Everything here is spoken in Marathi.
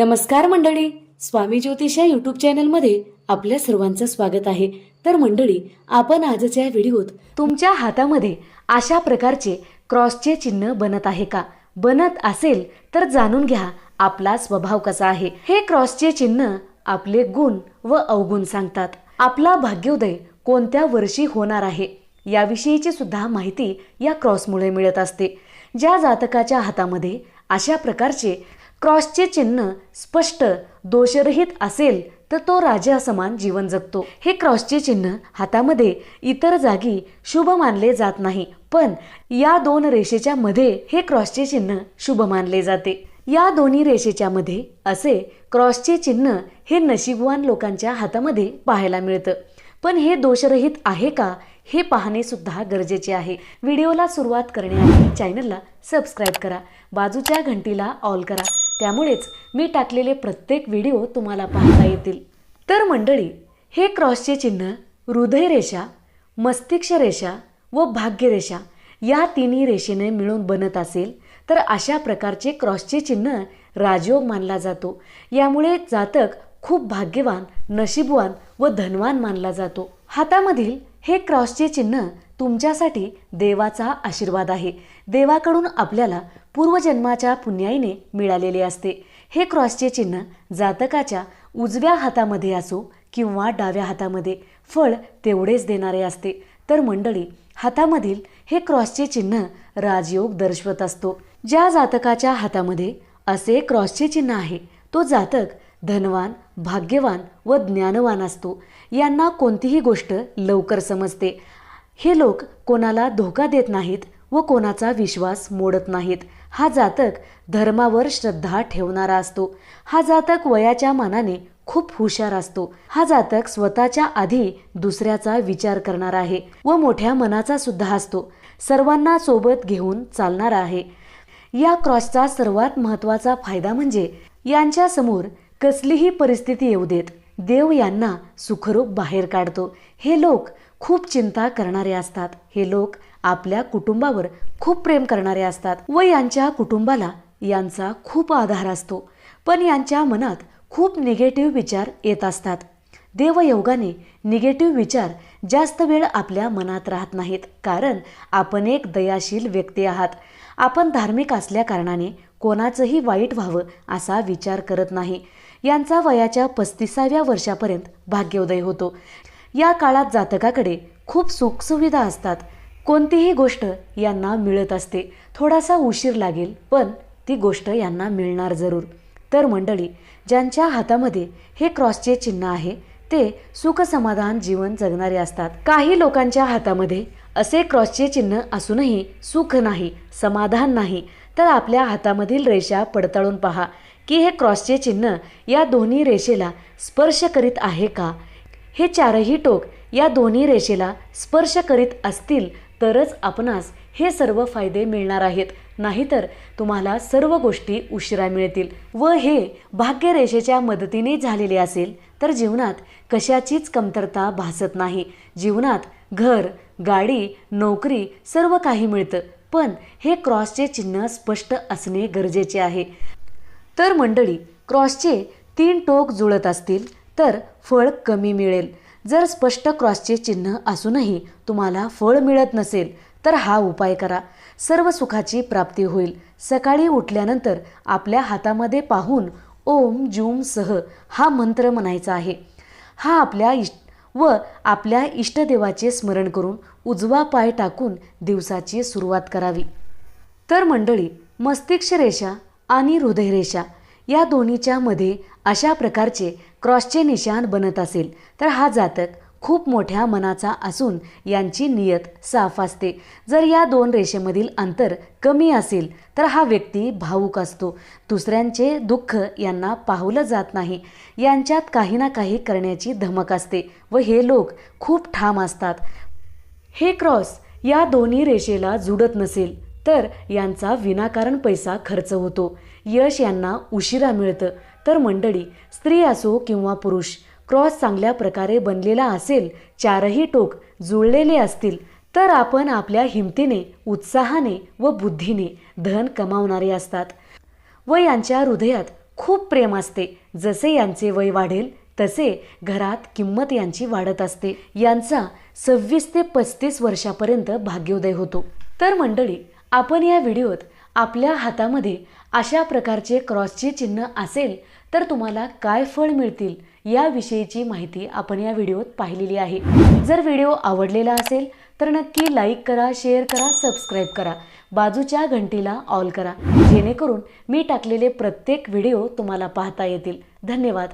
नमस्कार मंडळी. स्वामी ज्योतिष या युट्यूब चॅनलमध्ये आपल्या सर्वांचं स्वागत आहे. तर मंडळी आपण आजच्या व्हिडिओत तुमच्या हातामध्ये अशा प्रकारचे क्रॉसचे चिन्ह बनत आहे का? बनत असेल तर जाणून घ्या आपला स्वभाव कसा आहे. हे क्रॉसचे चिन्ह आपले गुण व अवगुण सांगतात. आपला भाग्योदय कोणत्या वर्षी होणार आहे? याविषयीची सुद्धा माहिती या क्रॉसमुळे मिळत असते. ज्या जातकाच्या हातामध्ये अशा प्रकारचे क्रॉसचे चिन्ह स्पष्ट दोषरहित असेल तर तो राजा समान जीवन जगतो. हे क्रॉसचे चिन्ह हातामध्ये इतर जागी शुभ मानले जात नाही पण या दोन रेषेच्या मध्ये हे क्रॉसचे चिन्ह शुभ मानले जाते. या दोन्ही रेषेच्या मध्ये असे क्रॉसचे चिन्ह हे नशीबवान लोकांच्या हातामध्ये पाहायला मिळतं. पण हे दोषरहित आहे का हे पाहणे सुद्धा गरजेचे आहे. व्हिडिओला सुरुवात करण्याआधी चॅनलला सबस्क्राईब करा. बाजूच्या घंटीला ऑल करा. त्यामुळेच मी टाकलेले प्रत्येक व्हिडिओ तुम्हाला पाहता येतील. तर मंडळी हे क्रॉसचे चिन्ह हृदयरेषा मस्तिष्करेषा मस्तिष्क रेषा व भाग्यरेषा या तिन्ही रेषेने मिळून बनत असेल तर अशा प्रकारचे क्रॉसचे चिन्ह राजयोग मानला जातो. यामुळे जातक खूप भाग्यवान नशीबवान व धनवान मानला जातो. हातामधील हे क्रॉसचे चिन्ह तुमच्यासाठी देवाचा आशीर्वाद आहे. देवाकडून आपल्याला पूर्वजन्माच्या पुण्याईने मिळालेले असते. हे क्रॉसचे चिन्ह जातकाच्या उजव्या हातामध्ये असो किंवा डाव्या हातामध्ये फळ तेवढेच देणारे असते. तर मंडळी हातामधील हे क्रॉसचे चिन्ह राजयोग दर्शवत असतो. ज्या जातकाच्या हातामध्ये असे क्रॉसचे चिन्ह आहे तो जातक धनवान भाग्यवान व ज्ञानवान असतो. यांना कोणतीही गोष्ट लवकर समजते. हे लोक कोणाला धोका देत नाहीत व कोणाचा विश्वास मोडत नाहीत. हा जातक धर्मावर श्रद्धा ठेवणारा असतो. हा जातक वयाच्या मानाने खूप हुशार असतो. हा जातक स्वतःच्या आधी दुसऱ्याचा विचार करणारा आहे व मोठ्या मनाचा सुद्धा असतो. सर्वांना सोबत घेऊन चालणारा आहे. या क्रॉसचा सर्वात महत्त्वाचा फायदा म्हणजे यांच्या समोर कसलीही परिस्थिती येऊ देत देव यांना सुखरूप बाहेर काढतो. हे लोक खूप चिंता करणारे असतात. हे लोक आपल्या कुटुंबावर खूप प्रेम करणारे असतात व यांच्या कुटुंबाला यांचा खूप आधार असतो. पण यांच्या मनात खूप निगेटिव्ह विचार येत असतात. देवयोगाने निगेटिव्ह विचार जास्त वेळ आपल्या मनात राहत नाहीत. कारण आपण एक दयाशील व्यक्ती आहात. आपण धार्मिक असल्याकारणाने कोणाचंही वाईट व्हावं असा विचार करत नाही. यांचा वयाच्या पस्तीसाव्या वर्षापर्यंत भाग्योदय होतो. या काळात जातकाकडे खूप सुखसुविधा असतात. कोणतीही गोष्ट यांना मिळत असते. थोडासा उशीर लागेल पण ती गोष्ट यांना मिळणार जरूर. तर मंडळी ज्यांच्या हातामध्ये हे क्रॉसचे चिन्ह आहे ते सुख समाधान जीवन जगणारे असतात. काही लोकांच्या हातामध्ये असे क्रॉसचे चिन्ह असूनही सुख नाही समाधान नाही. तर आपल्या हातामधील रेषा पडताळून पहा. की हे क्रॉसचे चिन्ह या दोन्ही रेषेला स्पर्श करीत आहे का? हे चारही टोक या दोन्ही रेषेला स्पर्श करीत असतील तरच आपणास हे सर्व फायदे मिळणार आहेत. नाहीतर तुम्हाला सर्व गोष्टी उशिरा मिळतील व हे भाग्यरेषेच्या मदतीने झालेले असेल तर जीवनात कशाचीच कमतरता भासत नाही. जीवनात घर गाडी नोकरी सर्व काही मिळतं. पण हे क्रॉसचे चिन्ह स्पष्ट असणे गरजेचे आहे. तर मंडळी क्रॉसचे तीन टोक जुळत असतील. तर फळ कमी मिळेल. जर स्पष्ट क्रॉसचे चिन्ह असूनही तुम्हाला फळ मिळत नसेल तर हा उपाय करा. सर्व सुखाची प्राप्ती होईल. सकाळी उठल्यानंतर आपल्या हातामध्ये पाहून ओम जूम सह हा मंत्र म्हणायचा आहे. हा आपल्या इष्ट व आपल्या इष्टदेवाचे स्मरण करून उजवा पाय टाकून दिवसाची सुरुवात करावी. तर मंडळी मस्तिष्क रेषा आणि हृदयरेषा या दोन्हीच्या मध्ये अशा प्रकारचे क्रॉसचे निशान बनत असेल तर हा जातक खूप मोठ्या मनाचा असून यांची नियत साफ असते. जर या दोन रेषेमधील अंतर कमी असेल तर हा व्यक्ती भावूक असतो. दुसऱ्यांचे दुःख यांना पाहवलं जात नाही. यांच्यात काही ना काही करण्याची धमक असते व हे लोक खूप ठाम असतात. हे क्रॉस या दोन्ही रेषेला जुडत नसेल तर यांचा विनाकारण पैसा खर्च होतो. यश यांना उशिरा मिळतं. तर मंडळी स्त्री असो किंवा पुरुष क्रॉस चांगल्या प्रकारे बनलेला असेल चारही टोक जुळलेले असतील तर आपण आपल्या हिमतीने उत्साहाने व बुद्धीने धन कमावणारे असतात. व यांच्या हृदयात खूप प्रेम असते. जसे यांचे वय वाढेल तसे घरात किंमत यांची वाढत असते. यांचा सव्वीस ते पस्तीस वर्षापर्यंत भाग्योदय होतो. तर मंडळी आपण या व्हिडिओत आपल्या हातामध्ये अशा प्रकारचे क्रॉसचे चिन्ह असेल तर तुम्हाला काय फळ मिळतील याविषयीची माहिती आपण या व्हिडिओत पाहिलेली आहे. जर व्हिडिओ आवडलेला असेल तर नक्की लाईक करा शेअर करा सबस्क्राईब करा. बाजूच्या घंटीला ऑल करा. जेणेकरून मी टाकलेले प्रत्येक व्हिडिओ तुम्हाला पाहता येतील. धन्यवाद.